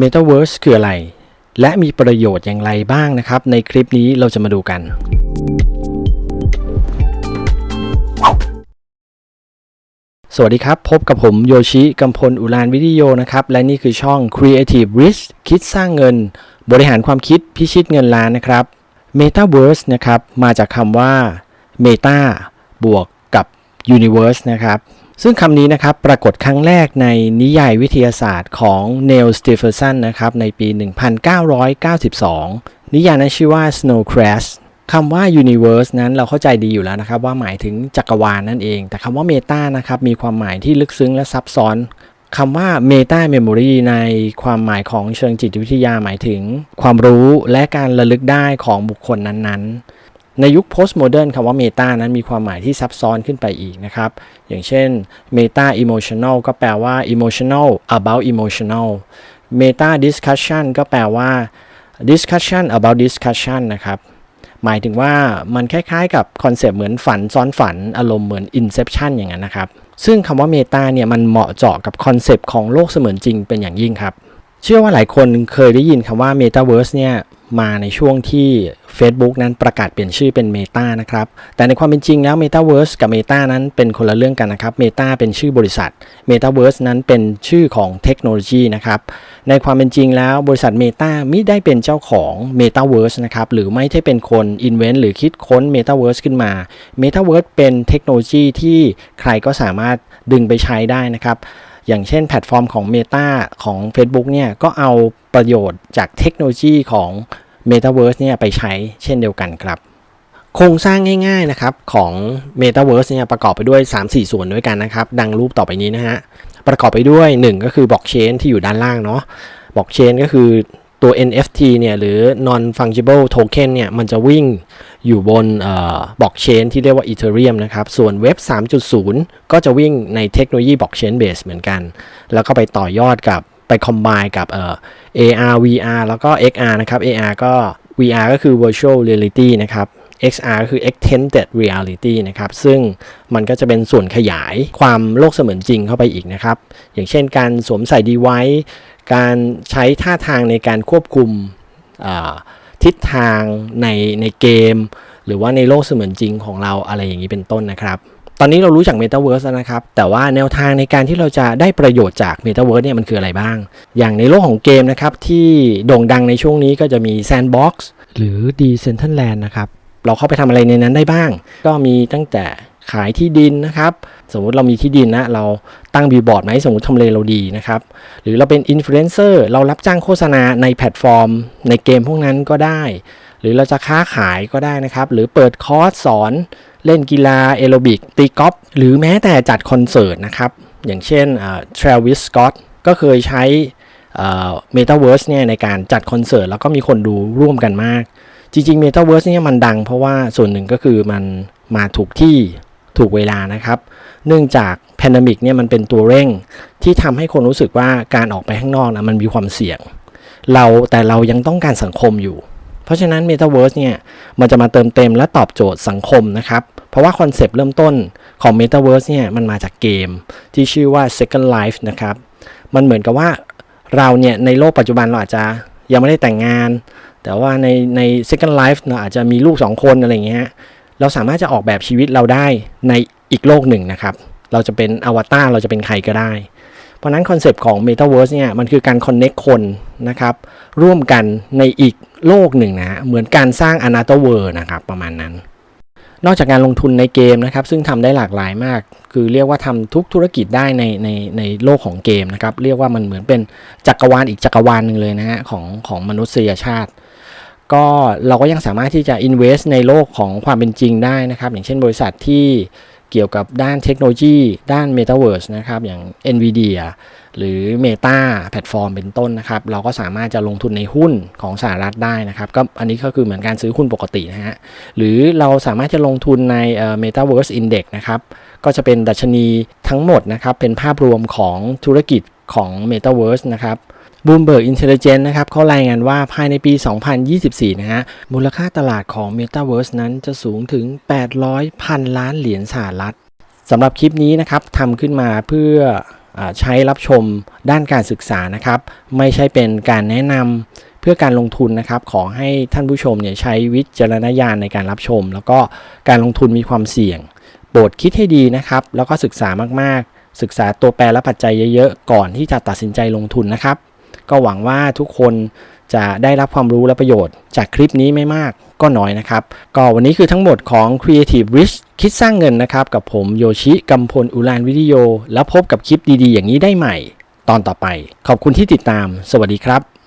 Metaverse คืออะไร และมีประโยชน์อย่างไรบ้างนะครับ ในคลิปนี้เราจะมาดูกัน สวัสดีครับ พบกับผมโยชิกำพลอุลานวิดีโอนะครับ และนี่คือช่อง Creative Risk คิดสร้างเงิน บริหารความคิดพิชิตเงินล้านนะครับ Metaverse นะครับ มาจากคำว่า Meta บวกกับ Universe นะครับ ซึ่งคำนี้นะครับปรากฏครั้งแรกในนิยายวิทยาศาสตร์ของ Neil Stephenson นะครับในปี 1992 นิยายนั้นชื่อว่า Snow Crash คำว่า Universe นั้นเราเข้าใจดีอยู่แล้วนะครับว่าหมายถึงจักรวาลนั่นเอง แต่คำว่า Meta นะครับมีความหมายที่ลึกซึ้งและซับซ้อนคำว่า Meta Memory ในความหมายของเชิงจิตวิทยาหมายถึง ความรู้และการระลึกได้ของบุคคลนั้นๆ ในยุค postmodern คำว่า meta นั้นมีความหมายที่ซับซ้อนขึ้นไปอีกนะครับ อย่างเช่น meta emotional ก็แปลว่า emotional about emotional meta discussion ก็แปลว่า discussion about discussion นะครับ หมายถึงว่ามันคล้ายๆกับคอนเซปต์เหมือนฝันซ้อนฝันอารมณ์เหมือน inception อย่างนั้นนะครับ ซึ่งคำว่า meta เนี่ยมันเหมาะเจาะกับคอนเซปต์ของโลกเสมือนจริงเป็นอย่างยิ่งครับ เชื่อว่าหลายคนเคยได้ยินคำว่า Metaverse เนี่ย มาในช่วงที่ Facebook นั้นประกาศเปลี่ยนชื่อเป็น Meta นะครับ แต่ในความเป็นจริงแล้ว Metaverse กับ Meta นั้นเป็นคนละเรื่องกันนะครับ Meta เป็นชื่อบริษัท Metaverse นั้นเป็นชื่อของเทคโนโลยีนะครับ ในความเป็นจริงแล้วบริษัท Meta มิได้เป็นเจ้าของ Metaverse นะครับ หรือไม่ได้เป็นคน invent หรือคิดค้น Metaverse ขึ้นมา Metaverse เป็นเทคโนโลยีที่ใครก็สามารถดึงไปใช้ได้นะครับ อย่างเช่นแพลตฟอร์มของ Meta ของ Facebook เนี่ยก็เอาประโยชน์จากเทคโนโลยีของ Metaverse เนี่ยไปใช้เช่นเดียวกันครับ โครงสร้างง่ายๆนะครับของ Metaverse เนี่ยประกอบไปด้วย 3-4 ส่วนด้วยกันนะครับ ดังรูปต่อไปนี้นะฮะประกอบไปด้วย 1 ก็คือบล็อกเชนที่อยู่ด้านล่างเนาะบล็อกเชนก็คือ ตัว NFT เนี่ยหรือ non fungible token เนี่ยมันจะวิ่งอยู่บนบล็อกเชนที่เรียกว่า Ethereum นะครับ ส่วนเว็บ 3.0 ก็จะวิ่งในเทคโนโลยีบล็อกเชนเบสเหมือนกัน แล้วก็ไปต่อยอดกับไปคอมไบกับ AR VR แล้วก็ XR นะครับ AR ก็ VR ก็คือ virtual reality นะครับ XR คือ extended reality นะครับ ซึ่งมันก็จะเป็นส่วนขยายความโลกเสมือนจริงเข้าไปอีกนะครับ อย่างเช่นการสวมใส่ดีไว c e การใช้ท่าทางในการควบคุมทิศทางในในเกม หรือว่าในโลกเสมือนจริงของเราอะไรอย่างนี้เป็นต้นนะครับ ตอนนี้เรารู้จัก Metaverse แล้วนะครับ แต่ว่าแนวทางในการที่เราจะได้ประโยชน์จาก Metaverse เนี่ยมันคืออะไรบ้าง อย่างในโลกของเกมนะครับที่โด่งดังในช่วงนี้ก็จะมี Sandbox หรือ Decentraland นะครับ เราเข้าไปทำอะไรในนั้นได้บ้าง ก็มีตั้งแต่ขายที่ดินนะครับ สมมุติเรามีที่ดินนะเราตั้งบิลบอร์ดไหมสมมติทำเลเราดีนะครับ หรือเราเป็นอินฟลูเอนเซอร์เรารับจ้างโฆษณาในแพลตฟอร์ม ในเกมพวกนั้นก็ได้ หรือเราจะค้าขายก็ได้นะครับ หรือเปิดคอร์สสอนเล่นกีฬาเอโรบิกตีกอล์ฟหรือแม้แต่จัดคอนเสิร์ตนะครับ อย่างเช่นทราวิสสกอตก็เคยใช้เมตาเวิร์สเนี่ยในการจัดคอนเสิร์ตแล้วก็มีคนดูร่วมกันมาก จริงๆ Metaverse เนี่ยมันดังเพราะว่าส่วนหนึ่งก็คือมันมาถูกที่ถูกเวลานะครับ เนื่องจากแพนดมิกเนี่ยมันเป็นตัวเร่งที่ทำให้คนรู้สึกว่าการออกไปข้างนอกนะมันมีความเสี่ยง เราแต่เรายังต้องการสังคมอยู่ เพราะฉะนั้น Metaverse เนี่ยมันจะมาเติมเต็มและตอบโจทย์สังคมนะครับ เพราะว่าคอนเซปต์เริ่มต้นของ Metaverse เนี่ยมันมาจากเกมที่ชื่อว่า Second Life นะครับ มันเหมือนกับว่าเราเนี่ยในโลกปัจจุบันเราอาจจะยังไม่ได้แต่งงาน แต่ว่าในใน Second Life เราอาจจะมีลูก 2 คนอะไรเงี้ยเราสามารถจะออกแบบชีวิตเราได้ในอีกโลกหนึ่งนะครับ เราจะเป็นอวตารเราจะเป็นใครก็ได้ เพราะนั้นคอนเซปต์ของ Metaverse เนี่ยมันคือการ connect คนนะครับ ร่วมกันในอีกโลกหนึ่งนะเหมือนการสร้าง another world นะครับประมาณนั้น นอกจากการลงทุนในเกมนะครับ ซึ่งทำได้หลากหลายมาก คือเรียกว่าทำทุกธุรกิจได้ในในในโลกของเกมนะครับ เรียกว่ามันเหมือนเป็นจักรวาลอีกจักรวาลหนึ่งเลยนะฮะของของมนุษยชาติ ก็เราก็ยังสามารถที่จะ invest ในโลกของความเป็นจริงได้นะครับ อย่างเช่นบริษัทที่เกี่ยวกับด้านเทคโนโลยี ด้าน Metaverse นะครับ อย่าง NVIDIA หรือ Meta แพลตฟอร์มเป็นต้นนะครับ เราก็สามารถจะลงทุนในหุ้นของสหรัฐได้นะครับ ก็อันนี้ก็คือเหมือนการซื้อหุ้นปกตินะฮะ หรือเราสามารถจะลงทุนใน Metaverse Index นะครับ ก็จะเป็นดัชนีทั้งหมดนะครับ เป็นภาพรวมของธุรกิจของ Metaverse นะครับ Bloomberg Intelligence นะครับเขารายงานว่าภายในปี 2024 นะฮะ มูลค่าตลาดของ Metaverse นั้นจะสูงถึง 800พันล้านเหรียญสหรัฐสำหรับคลิปนี้นะครับทำขึ้นมาเพื่อใช้รับชมด้านการศึกษานะครับ ไม่ใช่เป็นการแนะนำเพื่อการลงทุนนะครับ ขอให้ท่านผู้ชมเนี่ยใช้วิจารณญาณในการรับชม แล้วก็การลงทุนมีความเสี่ยงโปรดคิดให้ดีนะครับ แล้วก็ศึกษามากๆ ศึกษาตัวแปรและปัจจัยเยอะๆ ก่อนที่จะตัดสินใจลงทุนนะครับ ก็หวังว่าทุกคนจะได้รับความรู้และประโยชน์ จากคลิปนี้ไม่มากก็น้อยนะครับ ก็วันนี้คือทั้งหมดของ Creative Rich คิดสร้างเงินนะครับ กับผมโยชิกัมพลอุลานวิดีโอ แล้วพบกับคลิปดีๆ อย่างนี้ได้ใหม่ ตอนต่อไป ขอบคุณที่ติดตาม สวัสดีครับ